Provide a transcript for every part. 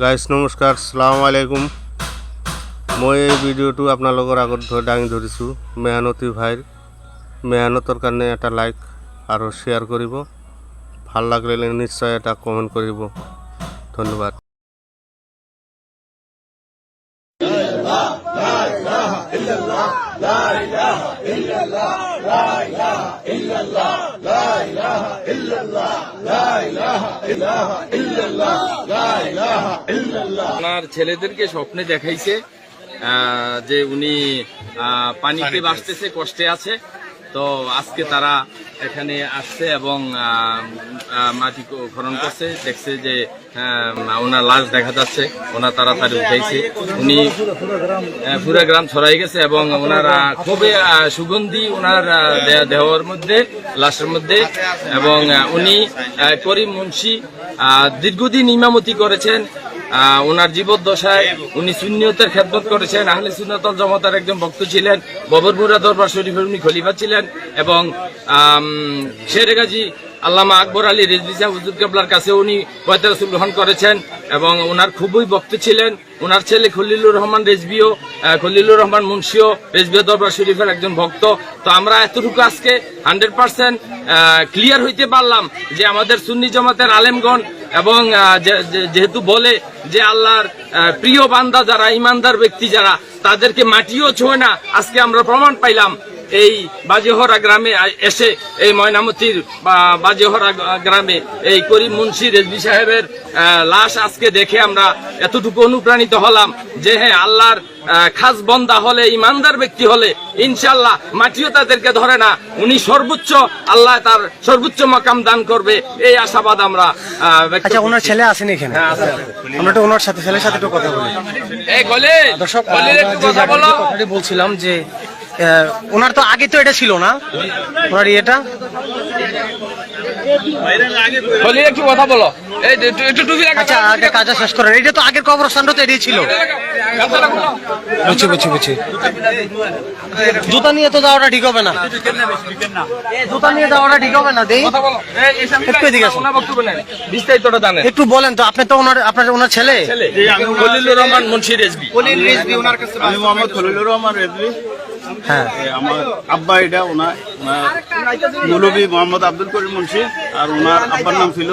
গাইছ নমস্কাৰ শ্লাম আলাইকুম। মই এই ভিডিঅ'টো আপোনালোকৰ আগত দাঙি ধৰিছোঁ। মেহনতী ভাইৰ। মেহনতৰ কাৰণে এটা লাইক আৰু শ্বেয়াৰ কৰিব। ভালো লাগিলে নিশ্চয় এটা কমেণ্ট কৰিব। ধন্যবাদ। ওনার ছেলেদেরকে স্বপ্নে দেখাইছে আহ, যে উনি আহ, পানিতে। বাঁচতেছে কষ্টে আছে। তো আজকে তারা এখানে আসছে এবং মাটি খনন করছে। দেখছে যে ওনার লাশ দেখা যাচ্ছে। ওনার তাড়াতাড়ি উঠাইছে। উনি পুরা গ্রাম ছড়াই গেছে এবং ওনার খুবই সুগন্ধি ওনার দেহর মধ্যে, লাশের মধ্যে এবং উনি করিম মুন্সি দীর্ঘদিন ইমামতি করেছেন। ওনার জীবদ্দশায় উনি সুন্নিয়তের খেদমত করেছেন, আহলে সুন্নতল জমাতার একজন ভক্ত ছিলেন, ববরপুরা দরবার শরীফের উনি খলিফা ছিলেন এবং শের গাজী আল্লামা আকবর আলী রেজবি সাহেব কেবলার কাছে উনি পয়তা রসুল গ্রহণ করেছেন এবং ওনার খুবই ভক্ত ছিলেন। ওনার ছেলে খলিলুর রহমান রেজবিও খলিলুর রহমান মুন্সিও রেজবিও দরবার শরীফের একজন ভক্ত। তো আমরা এতটুকু আজকে হান্ড্রেড পার্সেন্ট ক্লিয়ার হইতে পারলাম যে আমাদের সুন্নি জমাতের আলেমগণ এবং যেহেতু বলে যে আল্লাহর প্রিয় বান্দা যারা, ইমানদার ব্যক্তি যারা, তাদেরকে মাটিও ছোঁয় না। আজকে আমরা প্রমাণ পাইলাম এই বাজেহরা গ্রামে এসে এই ময়নামতির বা- বাজেহরা গ্রামে এই করিম মুন্সি রেজবি সাহেবের লাশ আজকে দেখে আমরা এতটুকু অনুপ্রাণিত হলাম যে হ্যাঁ আল্লাহর খাস বন্দা হলে ইমানদার ব্যক্তি হলে ইনশাল্লাহ মাটিও তাদেরকে ধরে না উনি সর্বোচ্চ আল্লাহ তার সর্বোচ্চ মকাম দান করবে এই আশাবাদ আমরা আহ, আচ্ছা ওনার ছেলে আছেন এখানে? হ্যাঁ। আমরা একটু ওনার সাথে ছেলের সাথে একটু কথা বলি। এই গলে দর্শক গলির একটু যে কথা বলো। বলছিলাম যে ওনার তো আগে তো এটা ছিল না। ওনার ইয়েটা? একটু কথা বলো। এই একটু একটু টুপি লাগা আচ্ছা আগে শেষ করেন। এটা তো আগের কবরস্থানটা তো এটাই ছিল। বুঝছি বুঝছি বুঝছি। জুতা নিয়ে তো যাওয়াটা ঠিক হবে না। জুতা নিয়ে যাওয়াটা ঠিক হবে না দেই। কথা বলো। এই এই সামনে একটু এদিকে আসুন। ওনার বক্তব্য নেন। বিস্তারিতটা জানেন। একটু বলেন তো আপনি তো ওনার আপনার ওনার ছেলে? ছেলে। খলিলুর রহমান মুন্সি রেজবি আমি মোহাম্মদ খলিলুর রহমান রেজবি হ্যাঁ। আমার আব্বা এটা ওনার মৌলবী মোহাম্মদ আব্দুল করিম মুন্সি আর ওনার আব্বার নাম ছিল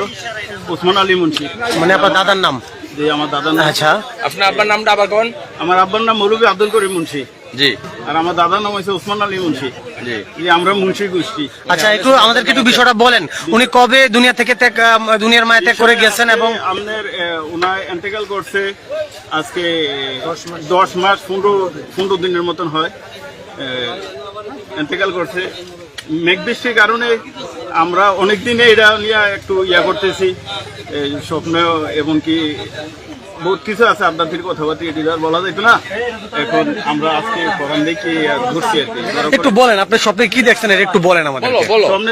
ওসমান আলী মুন্সি। মানে আপনার দাদার নাম? যে আমার দাদার নাম। আচ্ছা। আপনার আব্বার নামটা আবার কোন? আমার আব্বার নাম মৌলবী আব্দুল করিম মুন্সি। জি। আর আমার দাদার নাম হয়েছে ওসমান আলী মুন্সি। জি। আমরা মুন্সি গোষ্ঠী। আচ্ছা একটু আমাদেরকে একটু বিষয়টা বলেন। উনি কবে দুনিয়া থেকে ত্যাগ দুনিয়ার মায়া ত্যাগ করে গেছেন এবং আমাদের ওনার এন্টেকাল করছে আজকে দশ মাস পনেরো পনেরো দিনের মতন হয়। এন্টেকাল করছে। মেঘবৃষ্টির কারণে আমরা অনেক দিনে এটা নিয়ে একটু ইয়া করতেছি। এই স্বপ্ন এবং কি বহুত কিছু আছে আপনাদের কথাবার্তা এটি বলা যাইতো না। এখন আমরা আজকে প্রোগ্রাম দেখি ঘুরছি আর কি। একটু বলেন আপনি স্বপ্নে কি দেখছেন একটু বলেন আমাদের সামনে